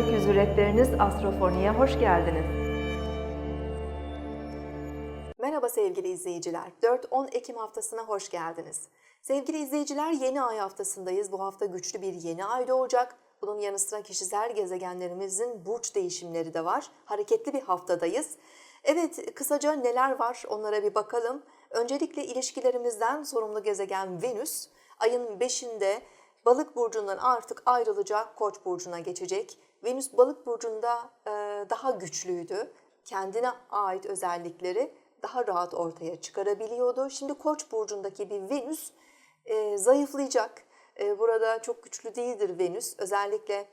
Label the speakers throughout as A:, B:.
A: Cüretleriniz Astrofoni'ye hoş geldiniz.
B: Merhaba sevgili izleyiciler. 4-10 Ekim haftasına hoş geldiniz. Sevgili izleyiciler yeni ay haftasındayız. Bu hafta güçlü bir yeni ay doğacak. Bunun yanı sıra kişisel gezegenlerimizin burç değişimleri de var. Hareketli bir haftadayız. Evet kısaca neler var onlara bir bakalım. Öncelikle ilişkilerimizden sorumlu gezegen Venüs ayın 5'inde Balık burcundan artık ayrılacak Koç burcuna geçecek. Venüs Balık burcunda e, daha güçlüydü. Kendine ait özellikleri daha rahat ortaya çıkarabiliyordu. Şimdi Koç burcundaki bir Venüs e, zayıflayacak. E, burada çok güçlü değildir Venüs. Özellikle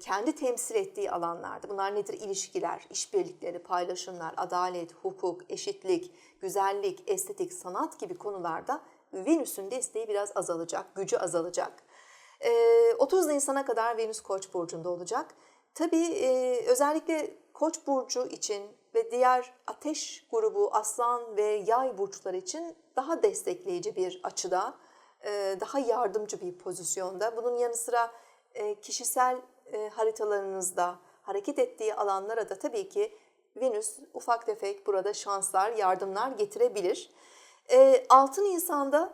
B: kendi temsil ettiği alanlarda. Bunlar nedir? İlişkiler, işbirlikleri, paylaşımlar, adalet, hukuk, eşitlik, güzellik, estetik, sanat gibi konularda Venüs'ün desteği biraz azalacak, gücü azalacak. E, 30 Nisan'a kadar Venüs Koç burcunda olacak. Tabii özellikle Koç burcu için ve diğer ateş grubu aslan ve yay burçları için daha destekleyici bir açıda, daha yardımcı bir pozisyonda. Bunun yanı sıra kişisel haritalarınızda hareket ettiği alanlara da tabii ki Venüs ufak tefek burada şanslar, yardımlar getirebilir. E, 6 Nisan'da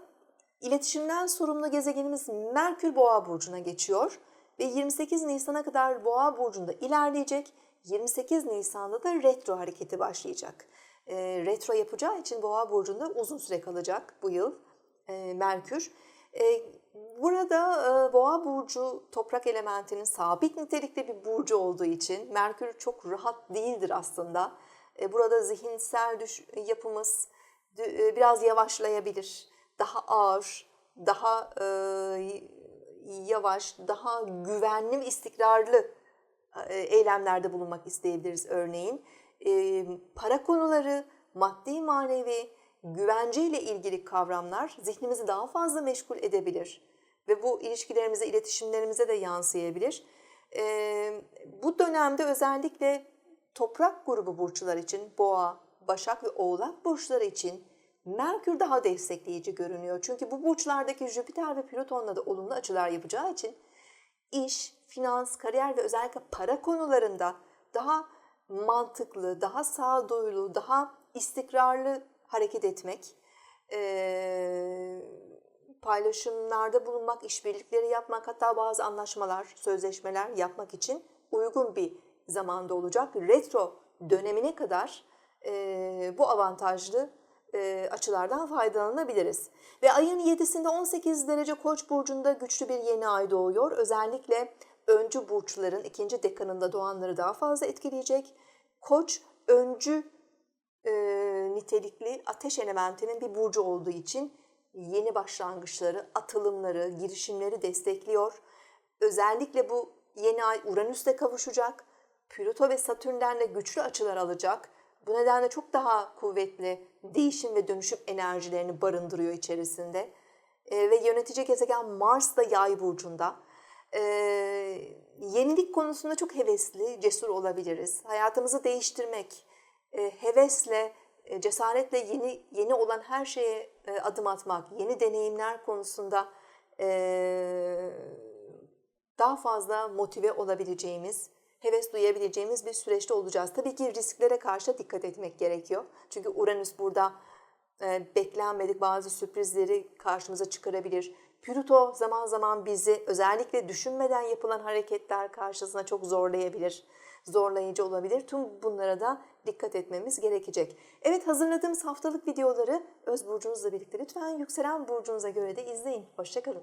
B: iletişimden sorumlu gezegenimiz Merkür Boğa burcuna geçiyor ve 28 Nisan'a kadar Boğa burcunda ilerleyecek. 28 Nisan'da da retro hareketi başlayacak. E, retro yapacağı için Boğa burcunda uzun süre kalacak bu yıl e, Merkür. E, burada e, Boğa burcu toprak elementinin sabit nitelikli bir burcu olduğu için Merkür çok rahat değildir aslında. E, burada zihinsel düş yapımız e, biraz yavaşlayabilir. Daha ağır, daha e, yavaş, daha güvenli ve istikrarlı e, eylemlerde bulunmak isteyebiliriz örneğin. E, para konuları, maddi manevi, güvence ile ilgili kavramlar zihnimizi daha fazla meşgul edebilir. Ve bu ilişkilerimize, iletişimlerimize de yansıyabilir. E, bu dönemde özellikle toprak grubu burçlar için boğa, başak ve oğlak burçları için Merkür daha destekleyici görünüyor. Çünkü bu burçlardaki Jüpiter ve Plüton'la da olumlu açılar yapacağı için iş, finans, kariyer ve özellikle para konularında daha mantıklı, daha sağduyulu, daha istikrarlı hareket etmek, ee, paylaşımlarda bulunmak, işbirlikleri yapmak, hatta bazı anlaşmalar, sözleşmeler yapmak için uygun bir zamanda olacak. Retro dönemine kadar e, bu avantajlı e, açılardan faydalanabiliriz. Ve ayın 7'sinde 18 derece Koç burcunda güçlü bir yeni ay doğuyor. Özellikle öncü burçların ikinci dekanında doğanları daha fazla etkileyecek. Koç öncü e, nitelikli ateş elementinin bir burcu olduğu için yeni başlangıçları, atılımları, girişimleri destekliyor. Özellikle bu yeni ay Uranüs'te kavuşacak. Plüto ve Satürn'den de güçlü açılar alacak. Bu nedenle çok daha kuvvetli değişim ve dönüşüm enerjilerini barındırıyor içerisinde. E, ve yönetici gezegen Mars da yay burcunda. E, yenilik konusunda çok hevesli, cesur olabiliriz. Hayatımızı değiştirmek, e, hevesle, e, cesaretle yeni yeni olan her şeye e, adım atmak, yeni deneyimler konusunda e, daha fazla motive olabileceğimiz, heves duyabileceğimiz bir süreçte olacağız. Tabii ki risklere karşı dikkat etmek gerekiyor. Çünkü Uranüs burada e, beklenmedik bazı sürprizleri karşımıza çıkarabilir. Plüto zaman zaman bizi özellikle düşünmeden yapılan hareketler karşısına çok zorlayabilir, zorlayıcı olabilir. Tüm bunlara da dikkat etmemiz gerekecek. Evet hazırladığımız haftalık videoları öz burcunuzla birlikte lütfen yükselen burcunuza göre de izleyin. Hoşçakalın.